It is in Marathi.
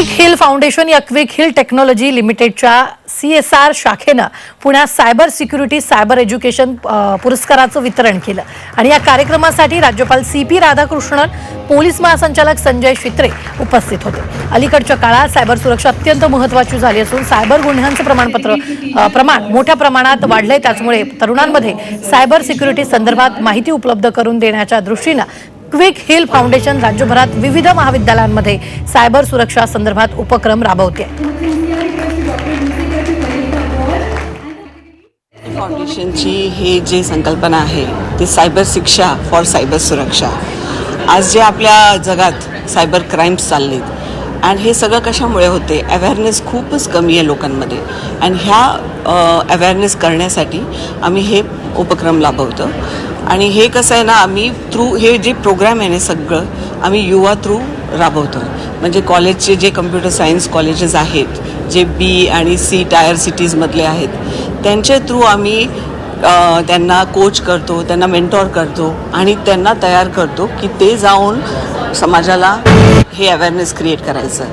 क्विक हिल फाउंडेशन या क्विक हिल टेक्नॉलॉजी लिमिटेडच्या सी एस आर शाखेनं पुण्यात सायबर सिक्युरिटी सायबर एज्युकेशन पुरस्काराचं वितरण केलं. आणि या कार्यक्रमासाठी राज्यपाल सी पी राधाकृष्णन पोलीस महासंचालक संजय शित्रे उपस्थित होते. अलीकडच्या काळात सायबर सुरक्षा अत्यंत महत्वाची झाली असून सायबर गुन्ह्यांचं प्रमाणपत्र प्रमाण मोठ्या प्रमाणात वाढलंय. त्याचमुळे तरुणांमध्ये सायबर सिक्युरिटी संदर्भात माहिती उपलब्ध करून देण्याच्या दृष्टीनं क्विक हिल फाउंडेशन राज्यभरात विविध महाविद्यालयांमध्ये सायबर सुरक्षा संदर्भात उपक्रम राबवते. फाउंडेशनची हे जे संकल्पना आहे ते सायबर शिक्षा फॉर सायबर सुरक्षा. आज जे आपल्या जगात सायबर क्राईम्स चाललेत आणि हे सगळं कशामुळे होते? अवेअरनेस खूपच कमी आहे लोकांमध्ये. आणि ह्या अवेअरनेस करण्यासाठी आम्ही हे उपक्रम राबवतो. आणि हे कसं आहे ना आम्ही थ्रू हे जे प्रोग्राम आहे ना सगळं आम्ही युवा थ्रू राबवतो म्हणजे कॉलेजचे जे कम्प्युटर सायन्स कॉलेजेस आहेत जे बी आणि सी टायर सिटीजमधले आहेत त्यांच्या थ्रू आम्ही त्यांना कोच करतो त्यांना मेंटॉर करतो आणि त्यांना तयार करतो की ते जाऊन समाजाला हे अवेअरनेस क्रिएट करायचं.